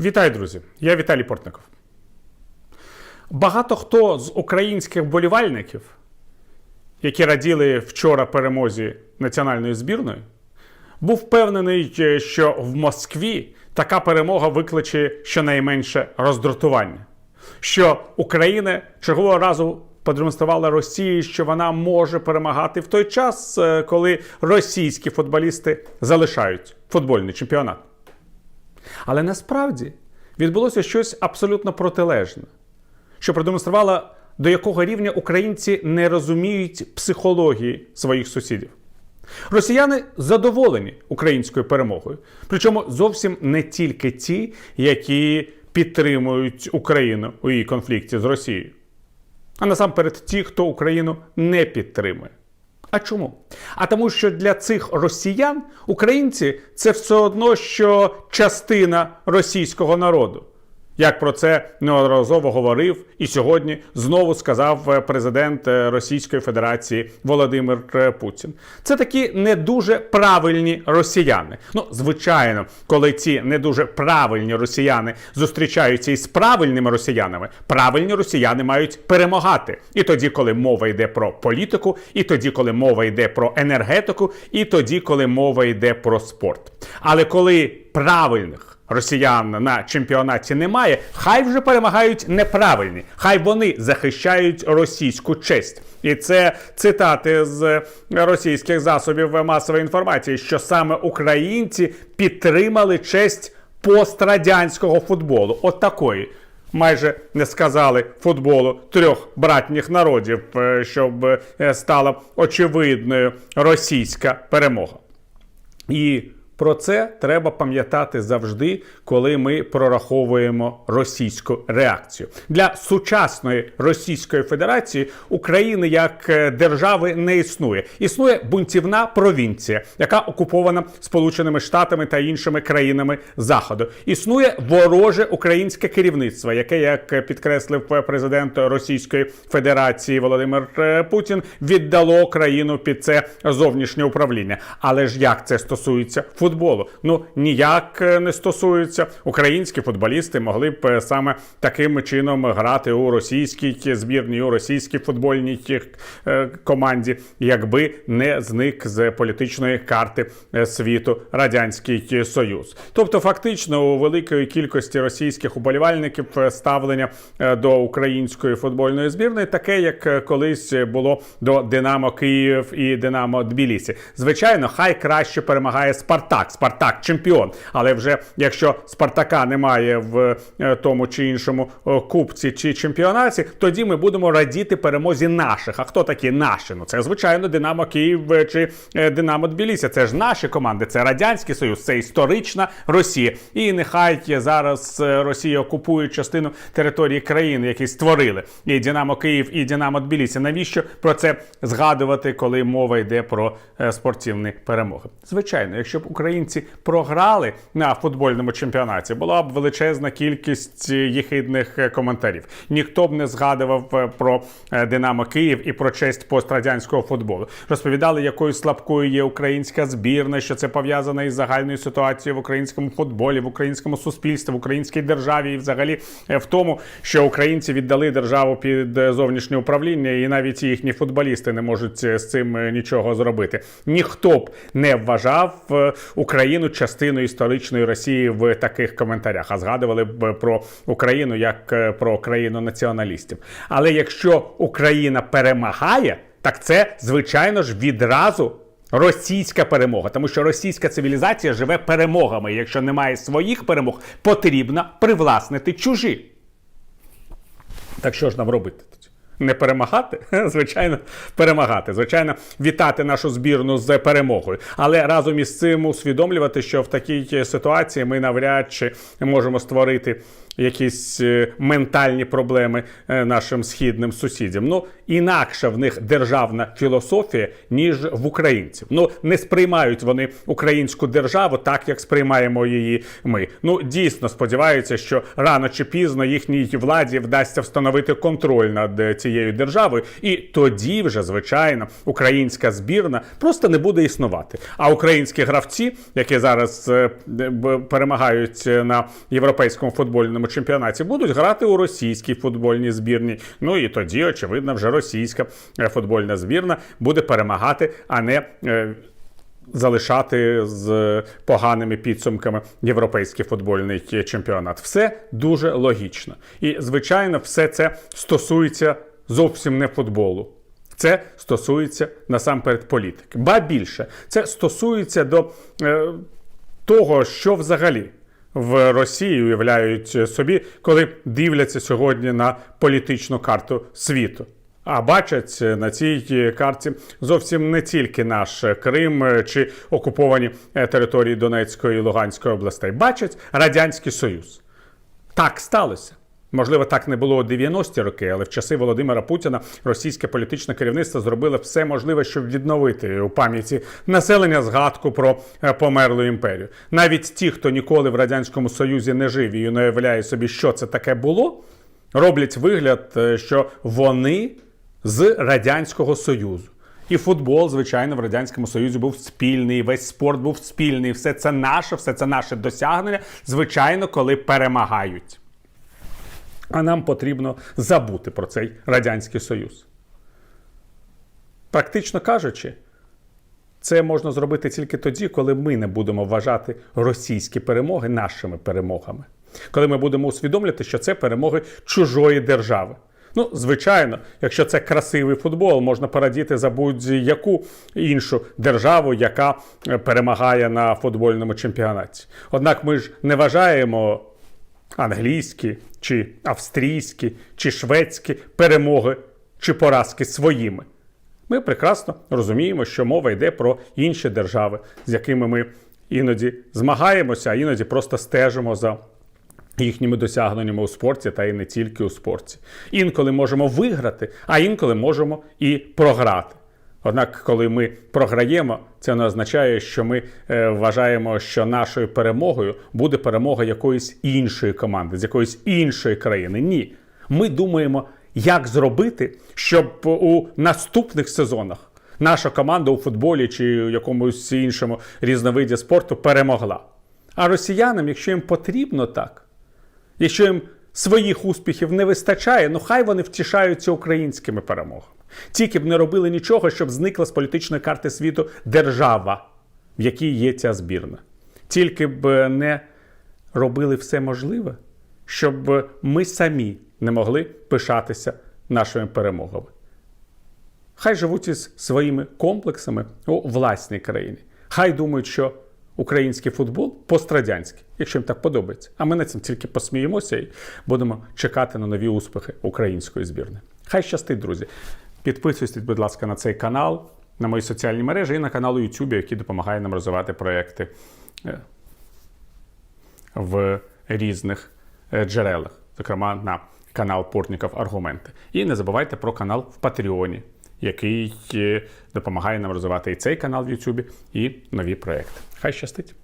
Вітаю, друзі! Я Віталій Портников. Багато хто з українських болівальників, які раділи вчора перемозі національної збірної, був впевнений, е, що в Москві така перемога викличе щонайменше роздратування, що Україна чергового разу продемонструвала Росії, що вона може перемагати в той час, е, коли російські футболісти залишають футбольний чемпіонат. Але насправді відбулося щось абсолютно протилежне, що продемонструвало, до якого рівня українці не розуміють психології своїх сусідів. Росіяни задоволені українською перемогою, причому зовсім не тільки ті, які підтримують Україну у її конфлікті з Росією, а насамперед ті, хто Україну не підтримує. А чому? А тому, що для цих росіян українці це все одно, що частина російського народу. Як про це неодноразово говорив і сьогодні знову сказав е, президент е, Російської Федерації Володимир е, Путін. Це такі не дуже правильні росіяни. Ну, звичайно, коли ці не дуже правильні росіяни зустрічаються із правильними росіянами, правильні росіяни мають перемагати. І тоді, коли мова йде про політику, і тоді, коли мова йде про енергетику, і тоді, коли мова йде про спорт. Але коли правильних росіян на чемпіонаті немає, хай вже перемагають неправильні, хай вони захищають російську честь. І це цитати з російських засобів масової інформації, що саме українці підтримали честь пострадянського футболу. От такої. Майже не сказали футболу трьох братніх народів, е, щоб е, стала очевидною російська перемога. І про це треба пам'ятати завжди, коли ми прораховуємо російську реакцію для сучасної Російської Федерації України як е, держави не існує. Існує бунтівна провінція, яка окупована Сполученими Штатами та іншими країнами Заходу. Існує вороже українське керівництво, яке, як підкреслив президент Російської Федерації Володимир е, Путін, віддало країну під це зовнішнє управління. Але ж як це стосується футболу? Ну ніяк е, не стосується. Українські футболісти могли б е, саме таким чином грати у російській збірній, у російській футбольній е, команді, якби не зник з політичної карти світу радянський союз. Тобто, фактично, у великої кількості російських уболівальників ставлення до української футбольної збірної таке, як колись було до Динамо Київ і Динамо Тбілісі. Звичайно, хай краще перемагає Спартак. Спартак чемпіон. Але вже якщо Спартака немає в е, тому чи іншому е, кубці чи чемпіонаті, тоді ми будемо радіти перемозі наших. А хто такі наші? Ну це звичайно Динамо Київ е, чи Динамо Тбілісі. Це ж наші команди, це радянський союз, це історична Росія. І нехай зараз Росія окупує частину території країни, які створили і Динамо Київ, і Динамо Тбілісі. Навіщо про це згадувати, коли мова йде про спортивні перемоги? Звичайно, якщо б українці програли на футбольному чемпіонаті, була б величезна кількість е, єхидних е, коментарів. Ніхто б не згадував е, про Динамо Київ і про честь пострадянського футболу. Розповідали, якою слабкою є українська збірна, що це пов'язано із загальною ситуацією в українському футболі, в українському суспільстві, в українській державі, і взагалі в тому, що українці віддали державу під зовнішнє управління, і навіть їхні футболісти не можуть з цим нічого зробити. Ніхто б не вважав Україну частиною історичної Росії в таких коментарях, а згадували б про Україну як е, про країну націоналістів. Але якщо Україна перемагає, так це звичайно ж відразу. Російська перемога, тому що російська цивілізація живе перемогами. Якщо немає своїх перемог, потрібно привласнити чужі. Так що ж нам робити? Не перемагати? Звичайно, перемагати. Звичайно, вітати нашу збірну з перемогою. Але разом із цим усвідомлювати, що в такій ситуації ми навряд чи можемо створити якісь е, ментальні проблеми е, нашим східним сусідям. Ну, інакша в них державна філософія, ніж в українців. Ну, не сприймають вони українську державу так, як сприймаємо її ми. Ну, дійсно сподіваються, що рано чи пізно їхній владі вдасться встановити контроль над е, цією державою, і тоді вже, звичайно, українська збірна просто не буде існувати. А українські гравці, які зараз е, перемагають е, на європейському футбольному чемпіонаті, будуть грати у російській футбольній збірні. Ну і тоді, очевидно, вже російська е, футбольна збірна буде перемагати, а не. Залишати з поганими підсумками європейський футбольний чемпіонат. Все дуже логічно. І, звичайно, все це стосується зовсім не футболу. Це стосується насамперед політики. Ба більше, це стосується до е, того, що взагалі в Росії уявляють собі, коли дивляться сьогодні на політичну карту світу. А бачать на цій карті зовсім не тільки наш Крим чи окуповані е, території Донецької і Луганської областей. Бачать Радянський Союз. Так сталося. Можливо, так не було у 90-ті роки, але в часи Володимира Путіна російське політичне керівництво зробило все можливе, щоб відновити у пам'яті населення згадку про е, померлу імперію. Навіть ті, хто ніколи в радянському союзі не жив і не уявляє собі, що це таке було, роблять вигляд, е, що вони з радянського союзу. І футбол, звичайно, в радянському союзі був спільний, весь спорт був спільний. Все це наше, все це наше досягнення. Звичайно, коли перемагають. А нам потрібно забути про цей радянський союз. Практично кажучи, це можна зробити тільки тоді, коли ми не будемо вважати російські перемоги нашими перемогами. Коли ми будемо усвідомлювати, що це перемоги чужої держави. Ну, звичайно, якщо це красивий футбол, можна порадіти за будь-яку іншу державу, яка е, перемагає на футбольному чемпіонаті. Однак ми ж не вважаємо англійські, чи австрійські, чи шведські перемоги чи поразки своїми. Ми прекрасно розуміємо, що мова йде про інші держави, з якими ми іноді змагаємося, а іноді просто стежимо за їхніми досягненнями у спорті та і не тільки у спорті. Інколи можемо виграти, а інколи можемо і програти. Однак, коли ми програємо, це не означає, що ми е, вважаємо, що нашою перемогою буде перемога якоїсь іншої команди, з якоїсь іншої країни. Ні. Ми думаємо, як зробити, щоб у наступних сезонах наша команда у футболі чи у якомусь іншому різновиді спорту перемогла. А росіянам, якщо їм потрібно так, якщо їм своїх успіхів не вистачає, ну хай вони втішаються українськими перемогами. Тільки б не робили нічого, щоб зникла з політичної карти світу держава, в якій є ця збірна. Тільки б не робили все можливе, щоб ми самі не могли пишатися нашими перемогами. Хай живуть із своїми комплексами у власній країні. Хай думають, що український футбол пострадянський, якщо їм так подобається. А ми на цим тільки посміємося і будемо чекати на нові успіхи української збірної. Хай щастить, друзі. Підписуйтесь, будь ласка, на цей канал, на мої соціальні мережі і на канал у YouTube, який допомагає нам розвивати проекти е, в різних е, джерелах, зокрема на канал Портніков Аргументи. І не забувайте про канал в Патреоні, який е, допомагає нам розвивати і цей канал в YouTube, і нові проекти. Хай щастить!